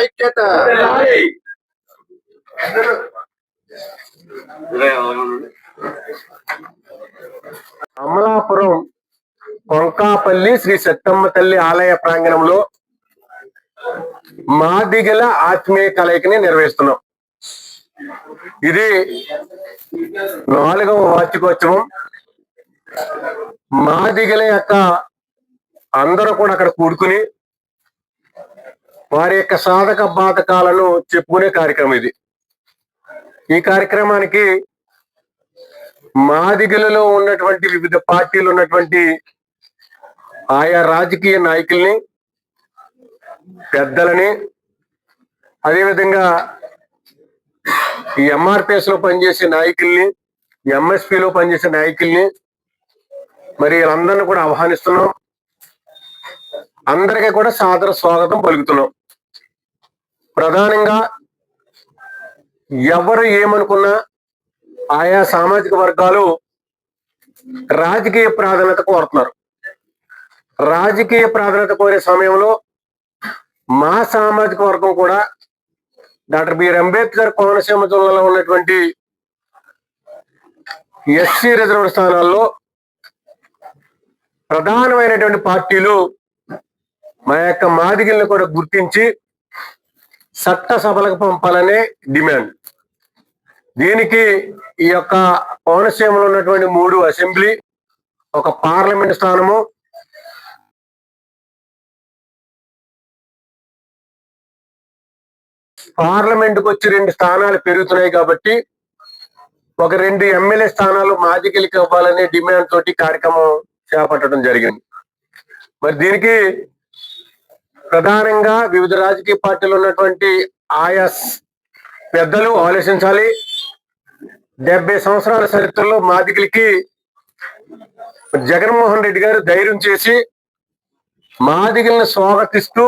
ఐక్యత అమలాపురం కొంకాపల్లి శ్రీ సత్తమ్మ తల్లి ఆలయ ప్రాంగణంలో మాదిగల ఆత్మీయ కలయికని నిర్వహిస్తున్నాం. ఇది నాలుగవ వార్షికోత్సవం. మాదిగల యొక్క అందరూ కూడా అక్కడ కూడుకుని వారి యొక్క సాధక బాధకాలను చెప్పుకునే కార్యక్రమం ఇది. ఈ కార్యక్రమానికి మాదిగలలో ఉన్నటువంటి వివిధ పార్టీలు ఉన్నటువంటి ఆయా రాజకీయ నాయకుల్ని పెద్దలని అదేవిధంగా ఈ ఎంఆర్పిఎస్లో పనిచేసే నాయకుల్ని ఎంఎస్పి లో పనిచేసే నాయకుల్ని మరి వీళ్ళందరినీ కూడా ఆహ్వానిస్తున్నాం. అందరికీ కూడా సాదర స్వాగతం పలుకుతున్నాం. ప్రధానంగా ఎవరు ఏమనుకున్నా ఆయా సామాజిక వర్గాలు రాజకీయ ప్రాధాన్యత కోరుతున్నారు. రాజకీయ ప్రాధాన్యత కోరే సమయంలో మా సామాజిక వర్గం కూడా డాక్టర్ బిఆర్ అంబేద్కర్ కోనసీమ జిల్లాలో ఉన్నటువంటి ఎస్సీ రిజర్వ్ స్థానాల్లో ప్రధానమైనటువంటి పార్టీలు మా యొక్క మాదిగల్ని కూడా గుర్తించి సభలకు పంపాలనే డిమాండ్. దీనికి ఈ యొక్క కోనసీమలో ఉన్నటువంటి మూడు అసెంబ్లీ ఒక పార్లమెంట్ స్థానము పార్లమెంట్కి వచ్చి రెండు స్థానాలు పెరుగుతున్నాయి కాబట్టి ఒక రెండు ఎమ్మెల్యే స్థానాలు మాదికలికి ఇవ్వాలనే డిమాండ్ తోటి కార్యక్రమం చేపట్టడం జరిగింది. మరి దీనికి ప్రధానంగా వివిధ రాజకీయ పార్టీలు ఉన్నటువంటి ఆయా పెద్దలు ఆలోచించాలి. డెబ్బై సంవత్సరాల చరిత్రలో మాదికలకి జగన్మోహన్ రెడ్డి గారు ధైర్యం చేసి మాదిగల్ని స్వాగతిస్తూ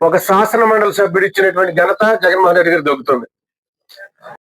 ఒక శాసన మండలి సభ్యుడు ఇచ్చినటువంటి ఘనత జగన్మోహన్ రెడ్డి గారు దొక్కుతుంది